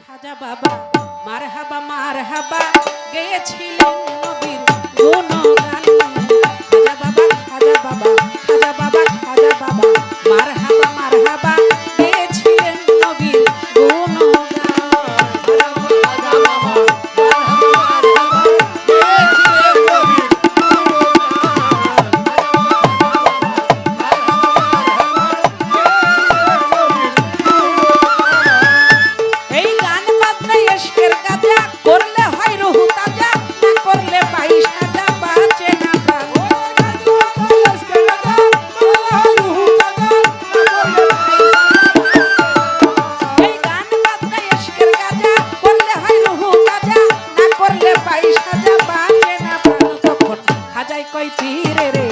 খাজা বাবা মার হাবা মার হাবা গেয়েছিলেন পাই সাজা বাজে না প্রাণ তখন হাজাই কই তীরে রে?